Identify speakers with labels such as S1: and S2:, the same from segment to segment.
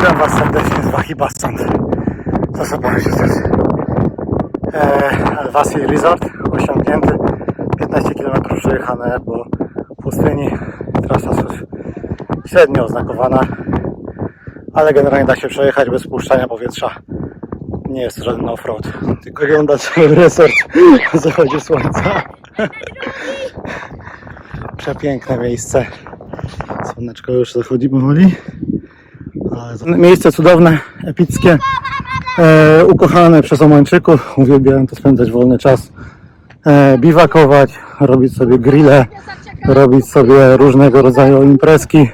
S1: Witam Was serdecznie z Wachi Bassan. Zasobamy się też. E, Al-Wasi Resort osiągnięty. 15 km przejechane po pustyni. Trasa średnio oznakowana, ale generalnie da się przejechać bez puszczania powietrza. Nie jest to żaden off-road. Tylko cały resort o zachodzie słońca. Przepiękne miejsce. Słoneczko już zachodzi powoli. Miejsce cudowne, epickie, e, ukochane przez Omańczyków. Uwielbiałem tu spędzać wolny czas, e, biwakować, robić sobie grille, robić sobie różnego rodzaju imprezki.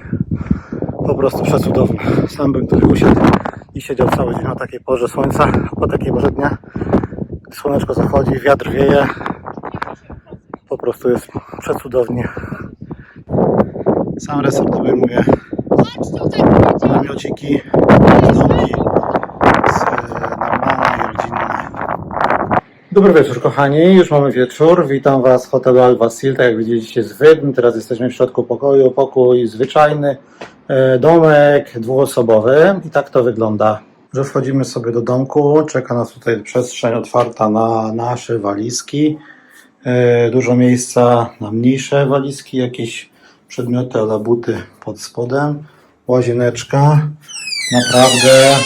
S1: Po prostu przecudowne. Sam bym tu usiadł i siedział cały dzień na takiej porze słońca, po takiej porze dnia słoneczko zachodzi, wiatr wieje. Po prostu jest przecudownie. Sam resort obejmuje namiociki, domki z, e, normalne i rodzinne. Dobry wieczór kochani, już mamy wieczór. Witam Was w hotelu Al Wasil, tak jak widzieliście z Wydm. Teraz jesteśmy w środku pokoju, pokój zwyczajny, e, domek dwuosobowy i tak to wygląda. Że wchodzimy sobie do domku, czeka nas tutaj przestrzeń otwarta na nasze walizki. E, Dużo miejsca na mniejsze walizki, jakieś przedmioty, ale buty pod spodem. Łazieneczka. Naprawdę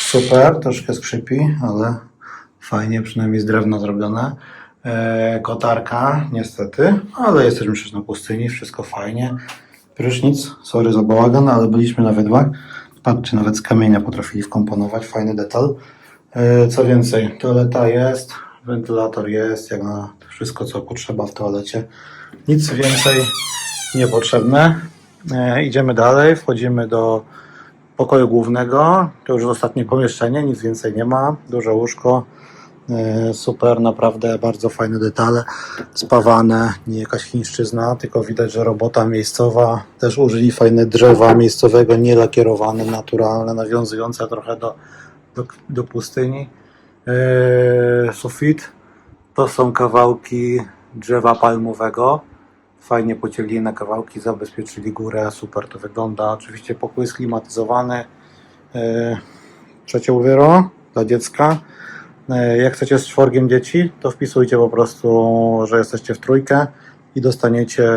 S1: super. Troszkę skrzypi, ale fajnie, przynajmniej z drewna zrobione. E, kotarka, niestety, ale jesteśmy przecież na pustyni, wszystko fajnie. Prysznic, sorry za bałagan, ale byliśmy na wydwach. Patrzcie, nawet z kamienia potrafili wkomponować, fajny detal. E, co więcej, toaleta jest, wentylator jest, jak na wszystko co potrzeba w toalecie. Nic więcej niepotrzebne. E, idziemy dalej, wchodzimy do pokoju głównego. To już ostatnie pomieszczenie, nic więcej nie ma. Duże łóżko. E, super, naprawdę bardzo fajne detale. Spawane, nie jakaś chińszczyzna, tylko widać, że robota miejscowa. Też użyli fajne drzewa miejscowego, nielakierowane, naturalne, nawiązujące trochę do, do, do pustyni. E, sufit to są kawałki drzewa palmowego. Fajnie pocięli na kawałki, zabezpieczyli górę, super to wygląda. Oczywiście pokój jest klimatyzowany. Trzecie uwiero dla dziecka. E, Jak chcecie z czworgiem dzieci, to wpisujcie po prostu, że jesteście w trójkę i dostaniecie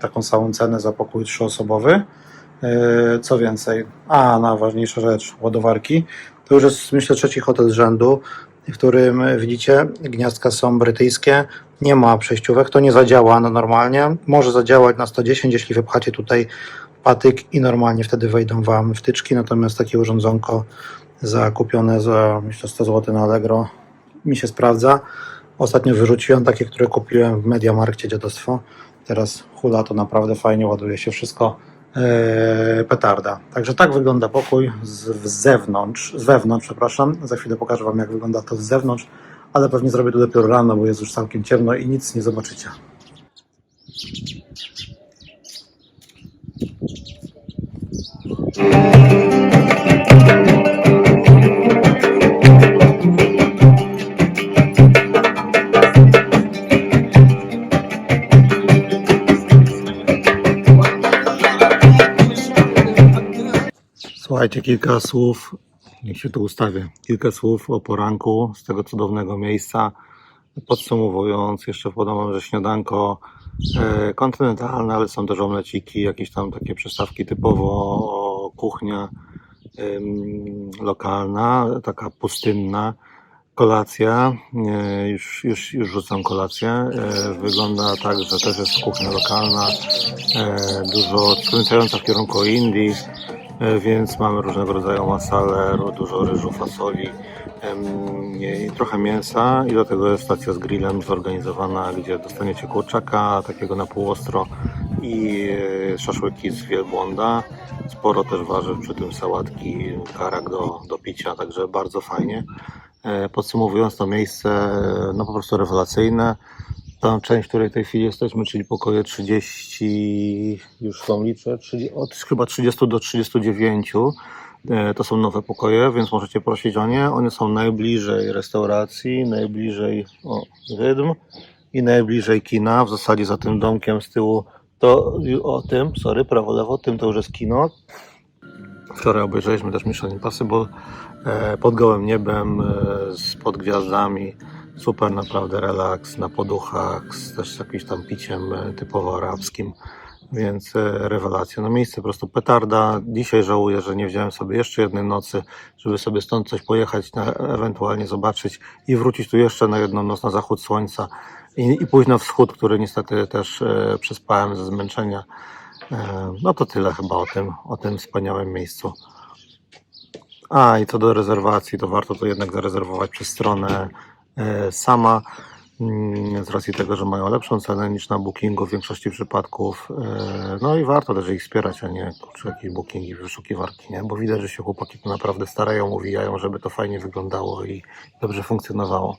S1: taką samą cenę za pokój trzyosobowy. E, Co więcej, a najważniejsza rzecz, ładowarki. To już jest myślę trzeci hotel z rzędu, w którym widzicie gniazdka są brytyjskie, nie ma przejściówek, to nie zadziała no normalnie. Może zadziałać na 110, jeśli wypchacie tutaj patyk i normalnie wtedy wejdą Wam wtyczki, natomiast takie urządzonko zakupione za myślę 100 zł na Allegro mi się sprawdza. Ostatnio wyrzuciłem takie, które kupiłem w Mediamarkcie dziadostwo. Teraz hula to naprawdę fajnie ładuje się wszystko. Eee, petarda. Także tak wygląda pokój z, z zewnątrz, z wewnątrz, przepraszam. Za chwilę pokażę Wam, jak wygląda to z zewnątrz, ale pewnie zrobię to dopiero rano, bo jest już całkiem ciemno i nic nie zobaczycie. Słuchajcie, kilka słów, niech się tu ustawię, kilka słów o poranku z tego cudownego miejsca. Podsumowując, jeszcze podam, że śniadanko e, kontynentalne, ale są też omleciki, jakieś tam takie przystawki typowo kuchnia em, lokalna, taka pustynna. Kolacja, e, już, już, już rzucam kolację. E, wygląda tak, że też jest kuchnia lokalna, e, dużo skręcająca w kierunku Indii, E, więc mamy różnego rodzaju masale, dużo ryżu, fasoli trochę mięsa i do tego jest stacja z grillem zorganizowana, gdzie dostaniecie kurczaka takiego na pół ostro i e, szaszłyki z wielbłąda. Sporo też warzyw, przy tym sałatki, karak do, do picia, także bardzo fajnie. E, Podsumowując to miejsce, e, no po prostu rewelacyjne. Ta część, w której w tej chwili jesteśmy, czyli pokoje 30, już wam liczę, 30, od chyba 30 do 39. e, To są nowe pokoje, więc możecie prosić o nie. One są najbliżej restauracji, najbliżej o, wydm i najbliżej kina. W zasadzie za tym domkiem z tyłu to o tym, sorry, prawo, lewo, tym to już jest kino.
S2: Wczoraj obejrzeliśmy też Mission Impossible e, pod gołym niebem, e, z pod gwiazdami. Super naprawdę relaks na poduchach, z też jakimś tam piciem e, typowo arabskim, więc e, rewelacja. No miejsce po prostu petarda. Dzisiaj żałuję, że nie wziąłem sobie jeszcze jednej nocy, żeby sobie stąd coś pojechać, na, ewentualnie zobaczyć i wrócić tu jeszcze na jedną noc na zachód słońca i, i pójść na wschód, który niestety też e, przespałem ze zmęczenia. E, No to tyle chyba o tym, o tym wspaniałym miejscu. A i co do rezerwacji, to warto to jednak zarezerwować przez stronę sama, mm, z racji tego, że mają lepszą cenę niż na bookingu w większości przypadków. E, No i warto też ich wspierać, a nie kurczę, jakieś bookingi, wyszukiwarki, nie? bo widać, że się chłopaki tu naprawdę starają, uwijają, żeby to fajnie wyglądało i dobrze funkcjonowało.